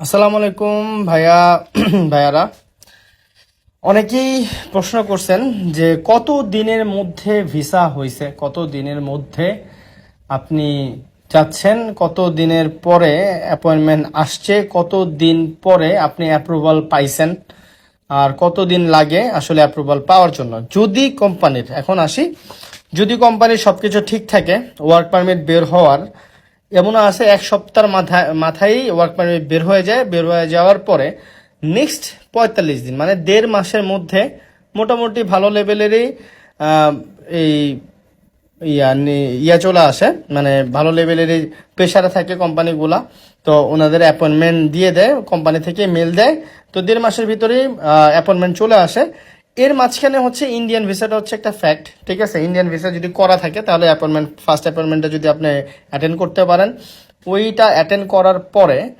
আসসালামু আলাইকুম ভাইয়া, ভাইয়ারা। অনেকেই প্রশ্ন করছেন যে কত দিনের মধ্যে ভিসা হয়েছে? কত দিনের মধ্যে আপনি যাচ্ছেন? কত দিনের পরে অ্যাপয়েন্টমেন্ট আসছে? কত দিন পরে আপনি অ্যাপ্রুভাল পাইছেন? আর কত দিন লাগে আসলে অ্যাপ্রুভাল পাওয়ার জন্য? যদি কোম্পানির এখন আসি। যদি কোম্পানির সবকিছু ঠিক থাকে ওয়ার্ক পারমিট বের হওয়ার এমনও আছে, এক সপ্তাহের মাথায় মাথায় ওয়ার্ক পারমিট বের হয়ে যায়। বের হয়ে যাওয়ার পরে নেক্সট পঁয়তাল্লিশ দিন মানে দেড় মাসের মধ্যে মোটামুটি ভালো লেভেলেরই এই, ইয়া চলে আসে। মানে ভালো লেভেলের প্রেশারে থাকে কোম্পানিগুলা তো ওনাদের অ্যাপয়েন্টমেন্ট দিয়ে দেয় কোম্পানি থেকে মেল দেয়। তো দেড় মাসের ভিতরেই অ্যাপয়েন্টমেন্ট চলে আসে। এর মাঝখানে হচ্ছে ইন্ডিয়ান ভিসাটা হচ্ছে একটা ফ্যাক্ট ঠিক আছে? ইন্ডিয়ান ভিসা যদি করা থাকে, তাহলে অ্যাপয়েন্টমেন্ট ফার্স্ট অ্যাপয়েন্টমেন্টটা যদি আপনি অ্যাটেন্ড করতে পারেন। ওইটা অ্যাটেন্ড করার পরে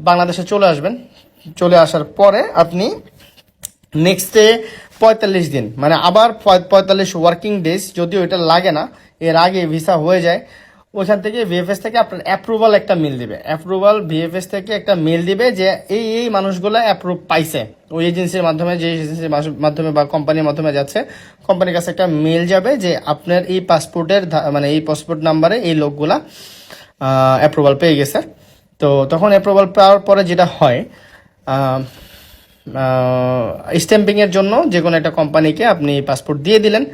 বাংলাদেশে চলে আসবেন। চলে আসার পরে আপনি নেক্সট ডে পঁয়তাল্লিশ দিন মানে আবার পঁয়- পঁয়তাল্লিশ ওয়ার্কিং ডেজ যদিও এটা লাগে না, এর আগে ভিসা হয়ে যায়। ওইখান থেকে ভিএফএস থেকে আপনার অ্যাপ্রুভাল একটা মেল দিবে। অ্যাপ্রুভাল ভিএফএস থেকে একটা মেল দিবে যে এই এই মানুষগুলো অ্যাপ্রুভ পাইছে। ওই এজেন্সির মাধ্যমে, যে এজেন্সির মাধ্যমে বা কোম্পানির মাধ্যমে যাচ্ছে কোম্পানির কাছে একটা মেল যাবে যে আপনার এই পাসপোর্টের মানে এই পাসপোর্ট নাম্বারে এই লোকগুলা অ্যাপ্রুভাল পেয়ে গেছে। তো তখন অ্যাপ্রুভাল পাওয়ার পরে যেটা হয় স্ট্যাম্পিংয়ের জন্য যে কোনো একটা কোম্পানিকে আপনি পাসপোর্ট দিয়ে দিলেন।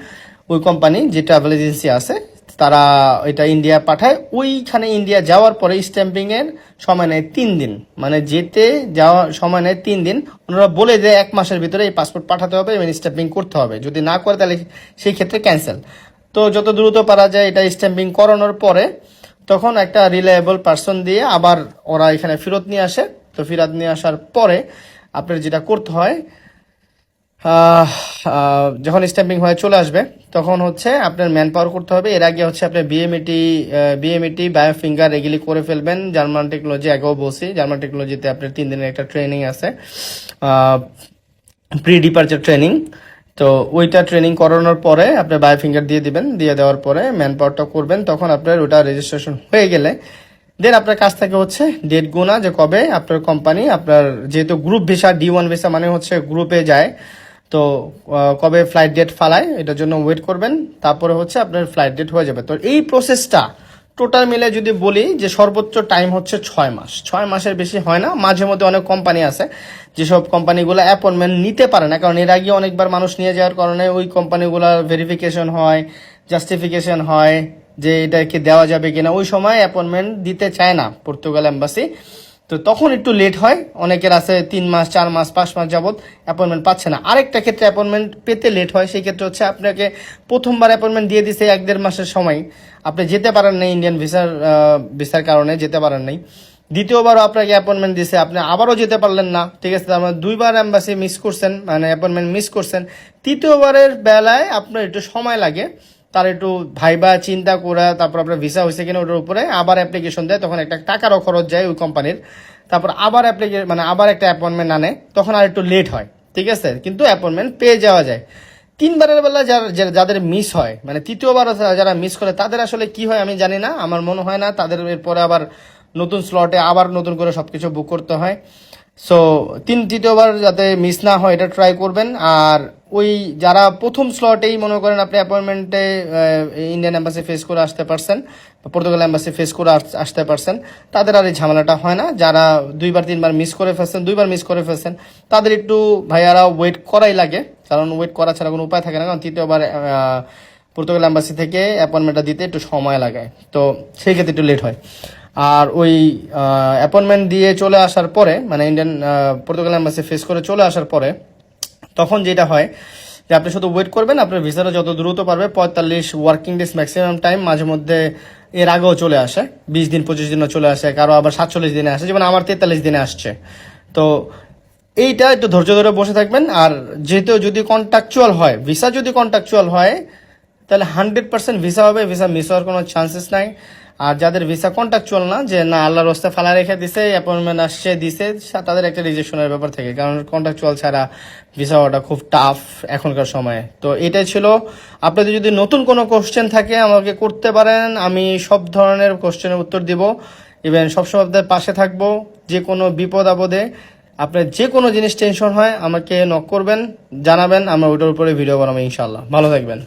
ওই কোম্পানি যে ট্রাভেল এজেন্সি আছে তারা এটা ইন্ডিয়া পাঠায়। ওইখানে ইন্ডিয়া যাওয়ার পরে স্ট্যাম্পিং এর সময় নেয় তিন দিন। মানে যেতে যাওয়ার সময় নেয় তিন দিন। ওনারা বলে যে এক মাসের ভিতরে এই পাসপোর্ট পাঠাতে হবে এবং স্ট্যাম্পিং করতে হবে। যদি না করে তাহলে সেই ক্ষেত্রে ক্যান্সেল তো যত দ্রুত পারা যায় এটা স্ট্যাম্পিং করানোর পরে তখন একটা রিলায়েবল পার্সন দিয়ে আবার ওরা এখানে ফেরত নিয়ে আসে। তো ফেরত নিয়ে আসার পরে আপনার যেটা করতে হয় যখন স্ট্যাম্পিং হয়ে চলে আসবে, তখন হচ্ছে আপনার ম্যান পাওয়ার করতে হবে। এর আগে হচ্ছে আপনার বিএমইটি বিএমইটি বায়োফিঙ্গার এগুলি করে ফেলবেন। জার্মান টেকনোলজি আগেও বলছি জার্মান টেকনোলজিতে আপনার তিন দিনের একটা ট্রেনিং আছে। প্রি ডিপার্চার ট্রেনিং তো ওইটা ট্রেনিং করানোর পরে আপনি বায়োফিঙ্গার দিয়ে দিবেন, দিয়ে দেওয়ার পরে ম্যান পাওয়ারটা করবেন। তখন আপনার ওটা রেজিস্ট্রেশন হয়ে গেলে দেন আপনার কাছ থেকে হচ্ছে ডেট গোনা যে কবে আপনার কোম্পানি আপনার যেহেতু group visa D one visa মানে হচ্ছে গ্রুপে যায় তো কবে ফ্লাইট ডেট ফালায়, এটার জন্য ওয়েট করবেন। তারপরে হচ্ছে আপনার ফ্লাইট ডেট হয়ে যাবে। তো এই প্রসেসটা টোটাল মিলে যদি বলি যে সর্বোচ্চ টাইম হচ্ছে ছয় মাস। ছয় মাসের বেশি হয় না। মাঝে মধ্যে অনেক কোম্পানি আছে, যেসব কোম্পানিগুলো অ্যাপয়েন্টমেন্ট নিতে পারে না। কারণ এর আগে অনেকবার মানুষ নিয়ে যাওয়ার কারণে ওই কোম্পানিগুলোর ভেরিফিকেশন হয় জাস্টিফিকেশন হয়, যে এটাকে দেওয়া যাবে কিনা। ওই সময় অ্যাপয়েন্টমেন্ট দিতে চায় না। পর্তুগাল এম্বাসি তো তখন একটু লেট হয়। অনেকের আছে তিন মাস, চার মাস, পাঁচ মাস যাবত অ্যাপয়েন্টমেন্ট পাচ্ছে না। আরেকটা ক্ষেত্রে অ্যাপয়েন্টমেন্ট পেতে লেট হয়, সেই ক্ষেত্রে হচ্ছে আপনাকে প্রথমবার অ্যাপয়েন্টমেন্ট দিয়ে দিছে এক দেড় মাসের সময়। আপনি যেতে পারেন না ইন্ডিয়ান ভিসার ভিসার কারণে যেতে পারেন নাই। দ্বিতীয়বারও আপনাকে অ্যাপয়েন্টমেন্ট দিছে, আপনি আবারও যেতে পারলেন না। ঠিক আছে, তার মানে দুইবার অ্যাম্বাসি মিস করছেন মানে অ্যাপয়েন্টমেন্ট মিস করছেন। তৃতীয়বারের বেলায় আপনার একটু সময় লাগে, তার একটু ভাইবা, চিন্তা করা, তারপর আপনার ভিসা হয়েছে কিনা ওটার উপরে আবার অ্যাপ্লিকেশন দেয়, তখন একটা টাকারও খরচ যায় ওই কোম্পানির তারপর আবার অ্যাপ্লিকে মানে আবার একটা অ্যাপয়েন্টমেন্ট আনে, তখন আর একটু লেট হয়, ঠিক আছে? কিন্তু অ্যাপয়েন্টমেন্ট পেয়ে যাওয়া যায়। তিনবারের বেলা যার- যাদের মিস হয় মানে তৃতীয়বার যারা মিস করে, তাদের আসলে কি হয় আমি জানি না, আমার মনে হয় না, তাদের এরপরে আবার নতুন স্লটে আবার নতুন করে সব কিছু বুক করতে হয়। সো তিন তৃতীয়বার যাতে মিস না হয়, এটা ট্রাই করবেন, আর ওই যারা প্রথম স্লটেই মনে করেন আপনি অ্যাপয়েন্টমেন্টে ইন্ডিয়ান এম্বাসি ফেস করে আসতে পারছেন পর্তুগাল এম্বাসি ফেস করে আস- আসতে পারছেন, তাদের আর এই ঝামেলাটা হয় না। যারা দুইবার, তিনবার মিস করে ফেলছেন, দুইবার মিস করে ফেলছেন, তাদের একটু ভাইয়ারা ওয়েট করাই লাগে, কারণ ওয়েট করা ছাড়া কোনো উপায় থাকে না, কারণ তৃতীয়বার পর্তুগাল অ্যাম্বাসি থেকে অ্যাপয়েন্টমেন্টটা দিতে একটু সময় লাগায় তো সেই ক্ষেত্রে একটু লেট হয়। আর ওই অ্যাপয়েন্টমেন্ট দিয়ে চলে আসার পরে মানে ইন্ডিয়ান পর্তুগাল এম্বাসি ফেস করে চলে আসার পরে তখন যেটা হয় যে আপনি শুধু ওয়েট করবেন, আপনার ভিসাটা যত দ্রুত পারবে, পঁয়তাল্লিশ ওয়ার্কিং ডেজ ম্যাক্সিমাম টাইম মাঝে মধ্যে এর আগেও চলে আসে, বিশ দিন, পঁচিশ দিনও চলে আসে, কারও আবার সাতচল্লিশ দিনে আসে, যেমন আমার তেতাল্লিশ দিনে আসছে। তো এইটা একটু ধৈর্য ধরে বসে থাকবেন, আর যেহেতু যদি কন্ট্রাকচুয়াল হয় ভিসা যদি কন্ট্রাকচুয়াল হয় তাহলে হান্ড্রেড পার্সেন্ট ভিসা হবে ভিসা মিস হওয়ার কোনো চান্সেস নাই। আর যাদের ভিসা কন্ট্রাকচুয়াল না, যে না, আল্লাহর রস্তে ফালা রেখে দিছে অ্যাপয়েন্টমেন্ট আসছে, দিছে তাদের একটা রিজেকশনের ব্যাপার থাকে। কারণ কন্ট্রাকচুয়াল ছাড়া ভিসা হওয়াটা খুব টাফ এখনকার সময়ে। তো এটাই ছিল। আপনাদের যদি নতুন কোনো কোশ্চেন থাকে, আমাকে করতে পারেন। আমি সব ধরনের কোশ্চেনের উত্তর দিব। ইভেন সবসময় আপনাদের পাশে থাকব, যে কোনো বিপদ আপদে। আপনার যে কোনো জিনিস টেনশন হয়, আমাকে নক করবেন, জানাবেন। আমরা ওইটার উপরে ভিডিও বানাবো ইনশাল্লাহ ভালো থাকবেন।